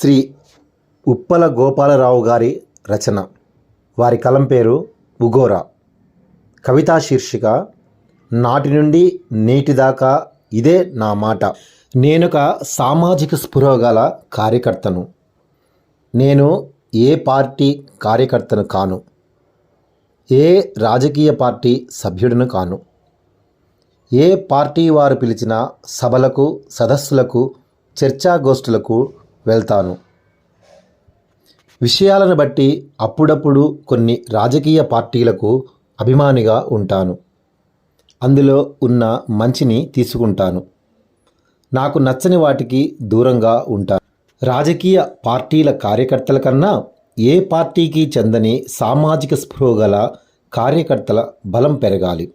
శ్రీ ఉప్పల గోపాలరావు గారి రచన. వారి కలం పేరు ఉగోరా. కవితా శీర్షిక నాటి నుండి నేటి దాకా ఇదే నా మాట. నేనొక సామాజిక స్పృహ గల కార్యకర్తను. నేను ఏ పార్టీ కార్యకర్తను కాను. ఏ రాజకీయ పార్టీ సభ్యుడిని కాను. ఏ పార్టీ వారు పిలిచిన సభలకు సదస్సులకు చర్చాగోష్ఠులకు వెళ్తాను. విషయాలను బట్టి అప్పుడప్పుడు కొన్ని రాజకీయ పార్టీలకు అభిమానిగా ఉంటాను. అందులో ఉన్న మంచిని తీసుకుంటాను. నాకు నచ్చని వాటికి దూరంగా ఉంటాను. రాజకీయ పార్టీల కార్యకర్తల కన్నా ఏ పార్టీకి చెందని సామాజిక స్పృహ గల కార్యకర్తల బలం పెరగాలి.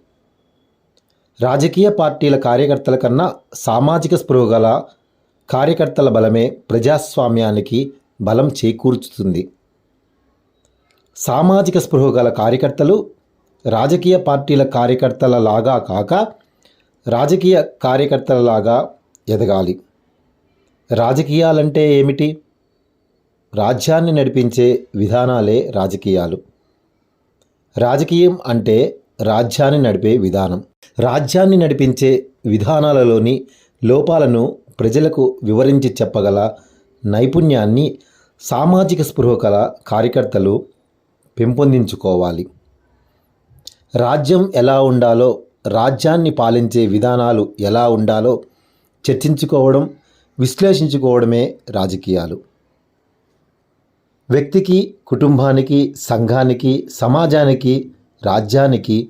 రాజకీయ పార్టీల కార్యకర్తల కన్నా సామాజిక స్పృహ గల కార్యకర్తల బలమే ప్రజాస్వామ్యానికి బలం చేకూర్చుతుంది. సామాజిక స్పృహ గల కార్యకర్తలు రాజకీయ పార్టీల కార్యకర్తల లాగా కాక రాజకీయ కార్యకర్తల లాగా ఎదగాలి. రాజకీయాలంటే ఏమిటి? రాజ్యాన్ని నడిపించే విధానాలే రాజకీయాలు. రాజకీయం అంటే రాజ్యాన్ని నడిపే విధానం. రాజ్యాన్ని నడిపించే విధానాలలోని లోపాలను ప్రజలకు వివరించి చెప్పగల నైపుణ్యాన్ని సామాజిక స్పృహ కల కార్యకర్తలు పెంపొందించుకోవాలి. రాజ్యం ఎలా ఉండాలో రాజ్యాన్ని పాలించే విధానాలు ఎలా ఉండాలో చర్చించుకోవడం విశ్లేషించుకోవడమే రాజకీయాలు. వ్యక్తికి కుటుంబానికి సంఘానికి సమాజానికి రాజ్యానికి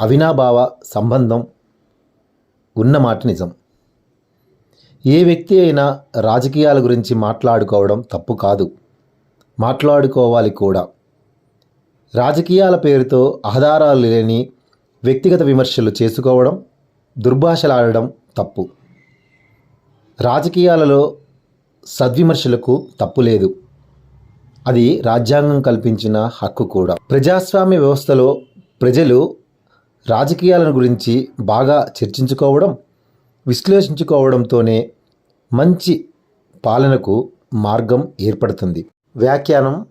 అవినాభావ సంబంధం ఉన్నమాట నిజం. ఏ వ్యక్తి అయినా రాజకీయాల గురించి మాట్లాడుకోవడం తప్పు కాదు. మాట్లాడుకోవాలి కూడా. రాజకీయాల పేరుతో ఆధారాలు లేని వ్యక్తిగత విమర్శలు చేసుకోవడం దుర్భాషలాడడం తప్పు. రాజకీయాలలో సద్విమర్శలకు తప్పు లేదు. అది రాజ్యాంగం కల్పించిన హక్కు కూడా. ప్రజాస్వామ్య వ్యవస్థలో ప్రజలు రాజకీయాలను గురించి బాగా చర్చించుకోవడం విశ్లేషించుకోవడంతోనే మంచి పాలనకు మార్గం ఏర్పడుతుంది. వ్యాఖ్యానం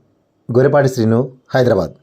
గొరపాటి శ్రీను హైదరాబాద్.